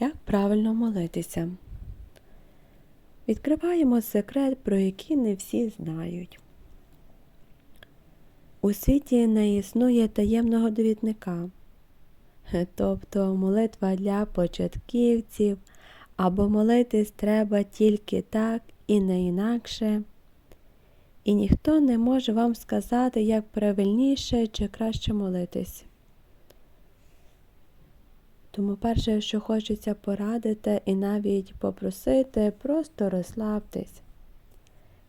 Як правильно молитися? Відкриваємо секрет, про який не всі знають. У світі не існує таємного довідника, тобто молитва для початківців, або молитись треба тільки так і не інакше. І ніхто не може вам сказати, як правильніше чи краще молитись. Тому перше, що хочеться порадити і навіть попросити, просто розслабтесь.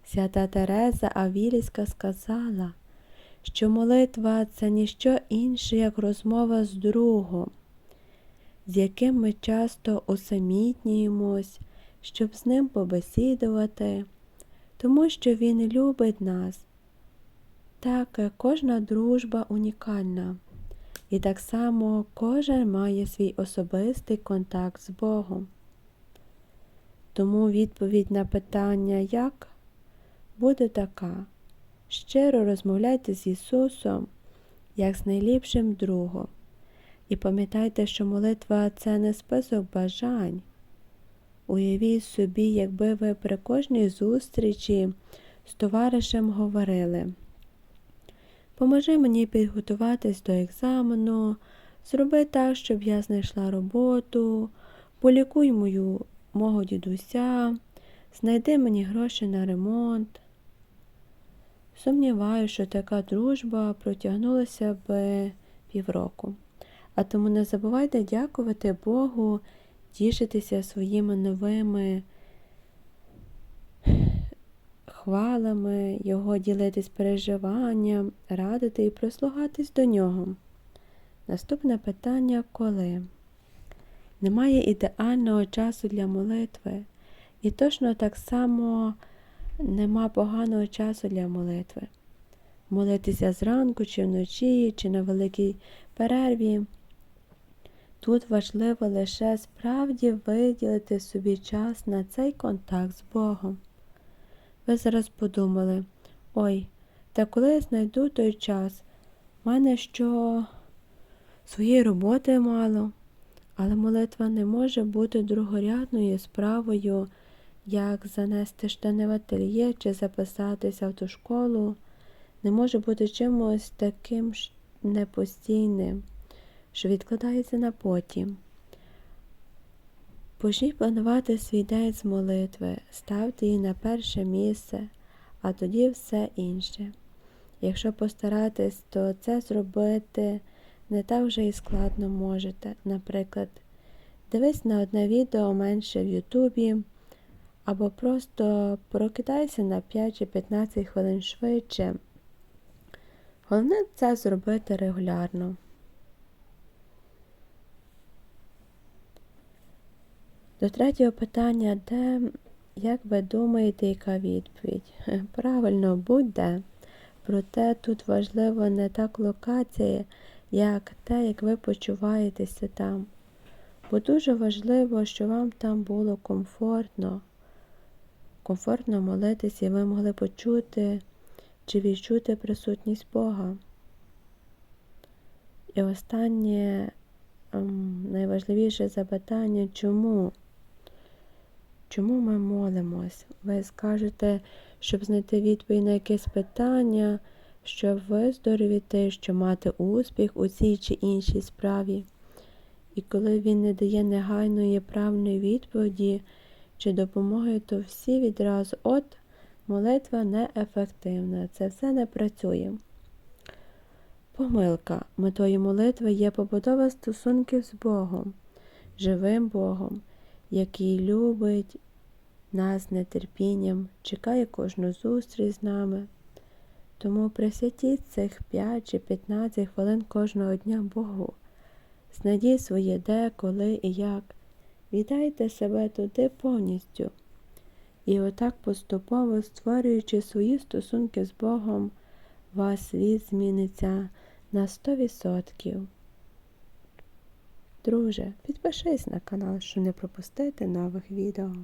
Свята Тереза Авіліська сказала, що молитва це ніщо інше, як розмова з другом, з яким ми часто усамітнюємось, щоб з ним побесідувати, тому що він любить нас. Так, кожна дружба унікальна. І так само кожен має свій особистий контакт з Богом. Тому відповідь на питання як буде така. Щиро розмовляйте з Ісусом, як з найліпшим другом. І пам'ятайте, що молитва це не список бажань. Уявіть собі, якби ви при кожній зустрічі з товаришем говорили. Поможи мені підготуватись до екзамену, зроби так, щоб я знайшла роботу, полікуй мою мого дідуся, знайди мені гроші на ремонт. Сумніваюся, що така дружба протягнулася б півроку. А тому не забувайте дякувати Богу, тішитися своїми новими хвалами, Його ділитись переживанням, радити і прислугатись до нього. Наступне питання коли? Немає ідеального часу для молитви, і точно так само нема поганого часу для молитви. Молитися зранку, чи вночі, чи на великій перерві. Тут важливо лише справді виділити собі час на цей контакт з Богом. Ви зараз подумали, ой, та коли я знайду той час, в мене що? Своєї роботи мало, але молитва не може бути другорядною справою, як занести штани в ательє чи записатися в ту школу, не може бути чимось таким непостійним, що відкладається на потім. Почніть планувати свій день з молитви, ставте її на перше місце, а тоді все інше. Якщо постаратись, то це зробити не так вже і складно можете. Наприклад, дивись на одне відео менше в Ютубі, або просто прокидайся на 5 чи 15 хвилин швидше. Головне це зробити регулярно. До третього питання, де, як ви думаєте, яка відповідь? Правильно, будь-де. Проте тут важливо не так локація, як те, як ви почуваєтеся там. Бо дуже важливо, щоб вам там було комфортно, комфортно молитися, і ви могли почути чи відчути присутність Бога. І останнє ем, найважливіше запитання чому? Чому ми молимось? Ви скажете, щоб знайти відповідь на якесь питання, щоб виздоровіти, щоб мати успіх у цій чи іншій справі. І коли він не дає негайної правної відповіді чи допомоги, то всі відразу от молитва неефективна, це все не працює. Помилка метою молитви є побудова стосунків з Богом, живим Богом, який любить нас нетерпінням, чекає кожну зустріч з нами. Тому присвятіть цих 5 чи 15 хвилин кожного дня Богу. Знайдіть своє де, коли і як. Віддайте себе туди повністю. І отак поступово створюючи свої стосунки з Богом, ваш світ зміниться на 100%. Друже, підпишись на канал, щоб не пропустити нових відео.